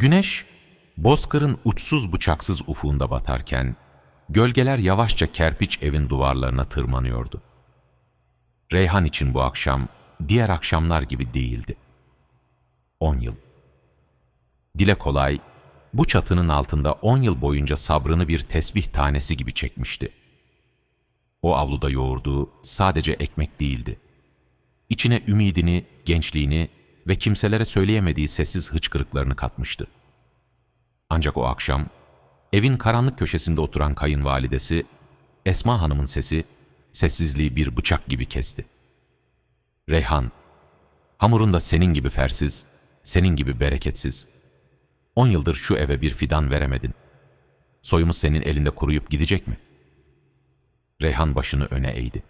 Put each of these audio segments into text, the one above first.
Güneş, bozkırın uçsuz bucaksız ufuğunda batarken, gölgeler yavaşça kerpiç evin duvarlarına tırmanıyordu. Reyhan için bu akşam, diğer akşamlar gibi değildi. On yıl. Dile kolay, bu çatının altında on yıl boyunca sabrını bir tesbih tanesi gibi çekmişti. O avluda yoğurduğu sadece ekmek değildi. İçine ümidini, gençliğini ve kimselere söyleyemediği sessiz hıçkırıklarını katmıştı. Ancak o akşam, evin karanlık köşesinde oturan kayınvalidesi, Esma Hanım'ın sesi, sessizliği bir bıçak gibi kesti. Reyhan, hamurun da senin gibi fersiz, senin gibi bereketsiz. On yıldır şu eve bir fidan veremedin. Soyumuz senin elinde kuruyup gidecek mi? Reyhan başını öne eğdi.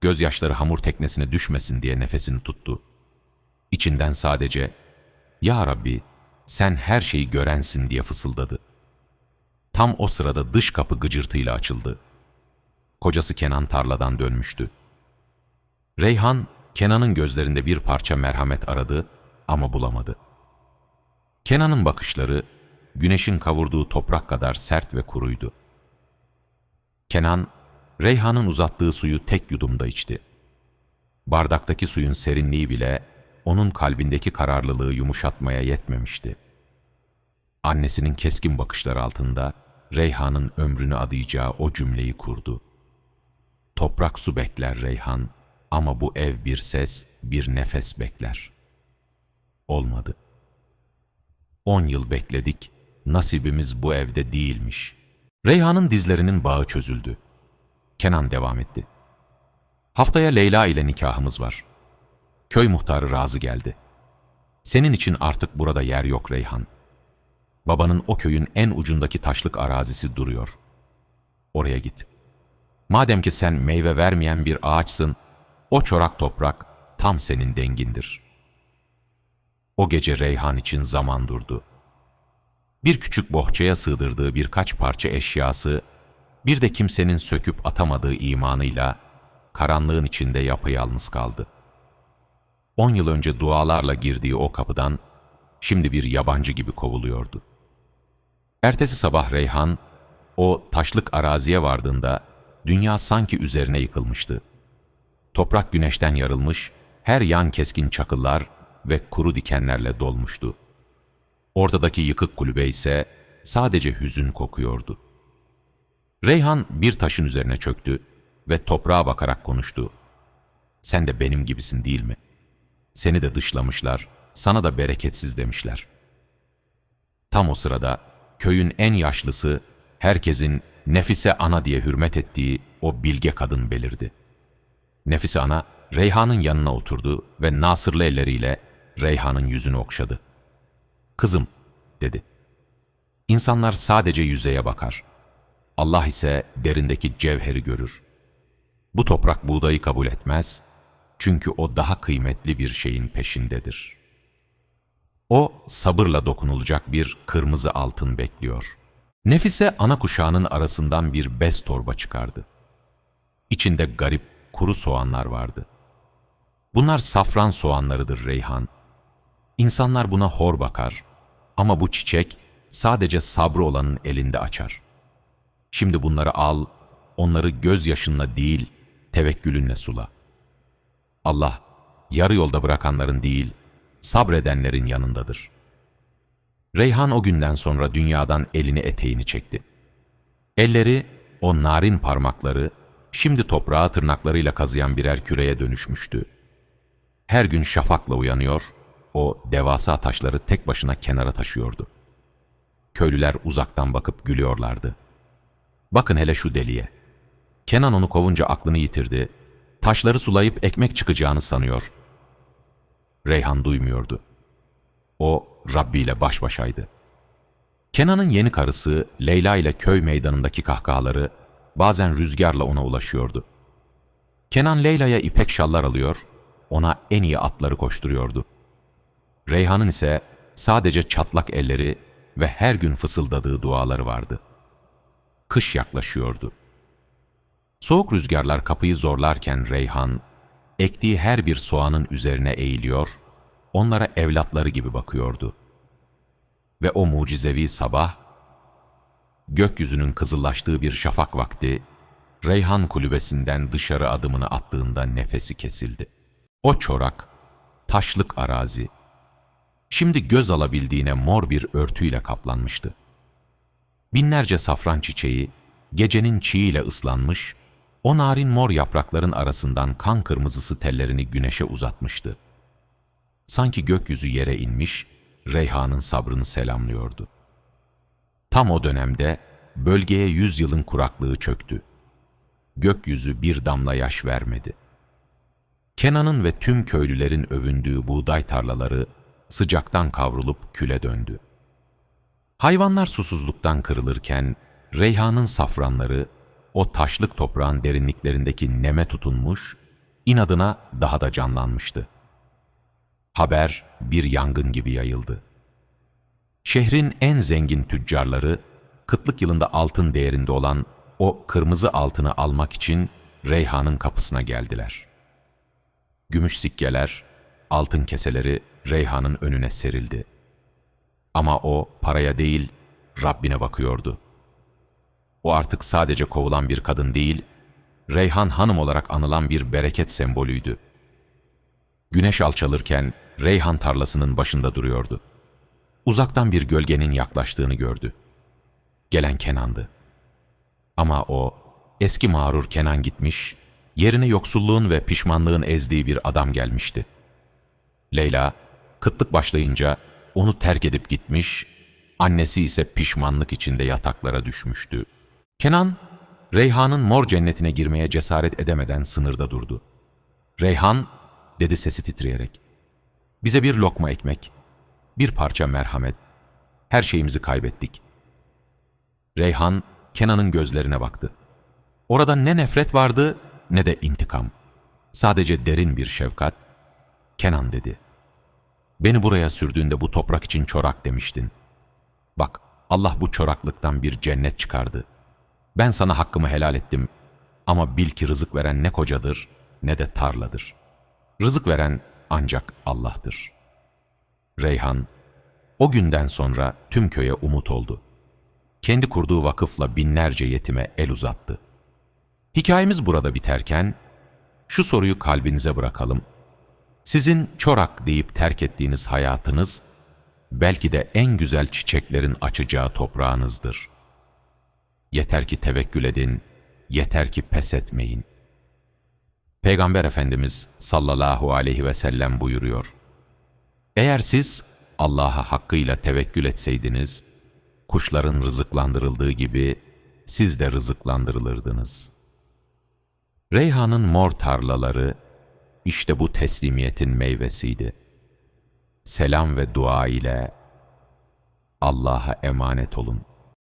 Gözyaşları hamur teknesine düşmesin diye nefesini tuttu. İçinden sadece, ''Ya Rabbi, sen her şeyi görensin.'' diye fısıldadı. Tam o sırada dış kapı gıcırtıyla açıldı. Kocası Kenan tarladan dönmüştü. Reyhan, Kenan'ın gözlerinde bir parça merhamet aradı ama bulamadı. Kenan'ın bakışları, güneşin kavurduğu toprak kadar sert ve kuruydu. Kenan, Reyhan'ın uzattığı suyu tek yudumda içti. Bardaktaki suyun serinliği bile onun kalbindeki kararlılığı yumuşatmaya yetmemişti. Annesinin keskin bakışları altında Reyhan'ın ömrünü adayacağı o cümleyi kurdu. Toprak su bekler Reyhan ama bu ev bir ses, bir nefes bekler. Olmadı. On yıl bekledik, nasibimiz bu evde değilmiş. Reyhan'ın dizlerinin bağı çözüldü. Kenan devam etti. Haftaya Leyla ile nikahımız var. Köy muhtarı razı geldi. Senin için artık burada yer yok Reyhan. Babanın o köyün en ucundaki taşlık arazisi duruyor. Oraya git. Madem ki sen meyve vermeyen bir ağaçsın, o çorak toprak tam senin dengindir. O gece Reyhan için zaman durdu. Bir küçük bohçaya sığdırdığı birkaç parça eşyası, bir de kimsenin söküp atamadığı imanıyla, karanlığın içinde yapayalnız kaldı. On yıl önce dualarla girdiği o kapıdan, şimdi bir yabancı gibi kovuluyordu. Ertesi sabah Reyhan, o taşlık araziye vardığında, dünya sanki üzerine yıkılmıştı. Toprak güneşten yarılmış, her yan keskin çakıllar ve kuru dikenlerle dolmuştu. Ortadaki yıkık kulübe ise sadece hüzün kokuyordu. Reyhan bir taşın üzerine çöktü ve toprağa bakarak konuştu. Sen de benim gibisin değil mi? Seni de dışlamışlar, sana da bereketsiz demişler. Tam o sırada köyün en yaşlısı, herkesin Nefise Ana diye hürmet ettiği o bilge kadın belirdi. Nefise Ana, Reyhan'ın yanına oturdu ve nasırlı elleriyle Reyhan'ın yüzünü okşadı. Kızım, dedi. İnsanlar sadece yüzeye bakar. Allah ise derindeki cevheri görür. Bu toprak buğdayı kabul etmez, çünkü o daha kıymetli bir şeyin peşindedir. O sabırla dokunulacak bir kırmızı altın bekliyor. Nefise ana kuşağının arasından bir bez torba çıkardı. İçinde garip kuru soğanlar vardı. Bunlar safran soğanlarıdır Reyhan. İnsanlar buna hor bakar ama bu çiçek sadece sabrı olanın elinde açar. Şimdi bunları al, onları gözyaşınla değil, tevekkülünle sula. Allah, yarı yolda bırakanların değil, sabredenlerin yanındadır. Reyhan o günden sonra dünyadan elini eteğini çekti. Elleri, o narin parmakları, şimdi toprağı tırnaklarıyla kazıyan birer küreye dönüşmüştü. Her gün şafakla uyanıyor, o devasa taşları tek başına kenara taşıyordu. Köylüler uzaktan bakıp gülüyorlardı. Bakın hele şu deliye. Kenan onu kovunca aklını yitirdi, taşları sulayıp ekmek çıkacağını sanıyor. Reyhan duymuyordu. O Rabbi ile baş başaydı. Kenan'ın yeni karısı Leyla ile köy meydanındaki kahkahaları bazen rüzgarla ona ulaşıyordu. Kenan Leyla'ya ipek şallar alıyor, ona en iyi atları koşturuyordu. Reyhan'ın ise sadece çatlak elleri ve her gün fısıldadığı duaları vardı. Kış yaklaşıyordu. Soğuk rüzgarlar kapıyı zorlarken Reyhan, ektiği her bir soğanın üzerine eğiliyor, onlara evlatları gibi bakıyordu. ve o mucizevi sabah, gökyüzünün kızıllaştığı bir şafak vakti, Reyhan kulübesinden dışarı adımını attığında nefesi kesildi. O çorak, taşlık arazi, şimdi göz alabildiğine mor bir örtüyle kaplanmıştı. Binlerce safran çiçeği, gecenin çiğiyle ıslanmış, o narin mor yaprakların arasından kan kırmızısı tellerini güneşe uzatmıştı. Sanki gökyüzü yere inmiş, Reyhan'ın sabrını selamlıyordu. Tam o dönemde bölgeye yüzyılın kuraklığı çöktü. Gökyüzü bir damla yaş vermedi. Kenan'ın ve tüm köylülerin övündüğü buğday tarlaları sıcaktan kavrulup küle döndü. Hayvanlar susuzluktan kırılırken Reyhan'ın safranları o taşlık toprağın derinliklerindeki neme tutunmuş, inadına daha da canlanmıştı. Haber bir yangın gibi yayıldı. Şehrin en zengin tüccarları, kıtlık yılında altın değerinde olan o kırmızı altını almak için Reyhan'ın kapısına geldiler. Gümüş sikkeler, altın keseleri Reyhan'ın önüne serildi. Ama o paraya değil, Rabbine bakıyordu. O artık sadece kovulan bir kadın değil, Reyhan Hanım olarak anılan bir bereket sembolüydü. Güneş alçalırken Reyhan tarlasının başında duruyordu. Uzaktan bir gölgenin yaklaştığını gördü. Gelen Kenan'dı. Ama o, eski mağrur Kenan gitmiş, yerine yoksulluğun ve pişmanlığın ezdiği bir adam gelmişti. Leyla, kıtlık başlayınca onu terk edip gitmiş, annesi ise pişmanlık içinde yataklara düşmüştü. Kenan, Reyhan'ın mor cennetine girmeye cesaret edemeden sınırda durdu. Reyhan, dedi sesi titreyerek, bize bir lokma ekmek, bir parça merhamet, her şeyimizi kaybettik. Reyhan, Kenan'ın gözlerine baktı. Orada ne nefret vardı ne de intikam. Sadece derin bir şefkat. Kenan dedi. Beni buraya sürdüğünde bu toprak için çorak demiştin. Bak Allah bu çoraklıktan bir cennet çıkardı. Ben sana hakkımı helal ettim ama bil ki rızık veren ne kocadır ne de tarladır. Rızık veren ancak Allah'tır. Reyhan, o günden sonra tüm köye umut oldu. Kendi kurduğu vakıfla binlerce yetime el uzattı. Hikayemiz burada biterken, şu soruyu kalbinize bırakalım. Sizin çorak deyip terk ettiğiniz hayatınız, belki de en güzel çiçeklerin açacağı toprağınızdır. Yeter ki tevekkül edin, yeter ki pes etmeyin. Peygamber Efendimiz sallallahu aleyhi ve sellem buyuruyor. Eğer siz Allah'a hakkıyla tevekkül etseydiniz, kuşların rızıklandırıldığı gibi siz de rızıklandırılırdınız. Reyhan'ın mor tarlaları işte bu teslimiyetin meyvesiydi. Selam ve dua ile Allah'a emanet olun.